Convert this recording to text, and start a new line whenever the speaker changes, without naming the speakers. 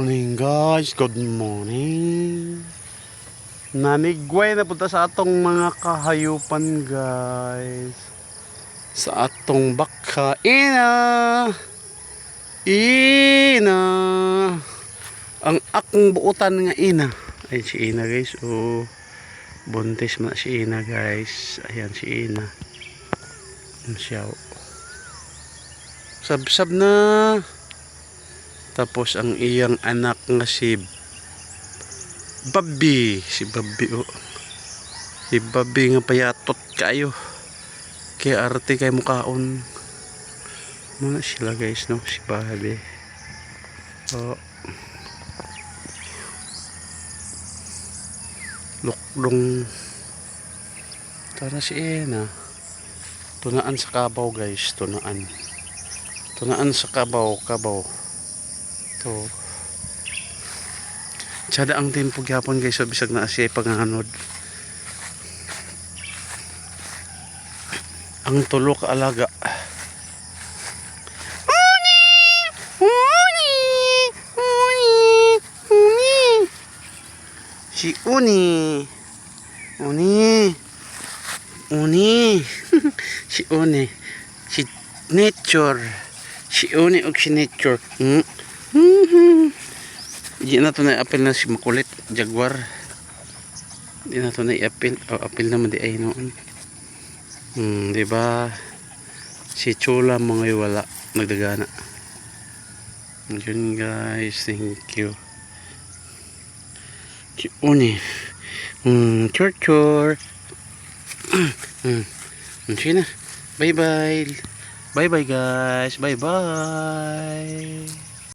morning guys, good morning. Nanigway na punta sa atong mga kahayupan guys. Sa atong baka Ina! Ina! Ang akong buutan nga ina. Ay si Ina guys. Oh Buntis na si Ina guys. Ayan si Ina. Ayan siya oh. Sab-sab na tapos ang iyang anak nga si Babi, si Babi oh. Si Babi nga payatot kayo. Kaya arte kay mukaon. Mga sila guys no, si Babi. Oh. Lukdong. Tara si Ena. Tunaan sa kabaw guys, tunaan. Tunaan sa kabaw, kabaw. To. Tsada ang tempo gyapon guys so bisag na siya panganod. Ang tulo ka alaga. Uni! Uni! Uni! Uni! Si Uni. Uni. Uni. si Uni. Si Nature. Si Uni og si Nature. Hmm? Di na to na apel na si makulit jaguar. Di na to na apel o apel naman di ay noon. Hmm, di ba? Si Chula mga wala nagdagana. Yun guys, thank you. Uni. Hmm, chur chur. Hmm. Sige na. Bye bye. Bye bye guys. Bye bye.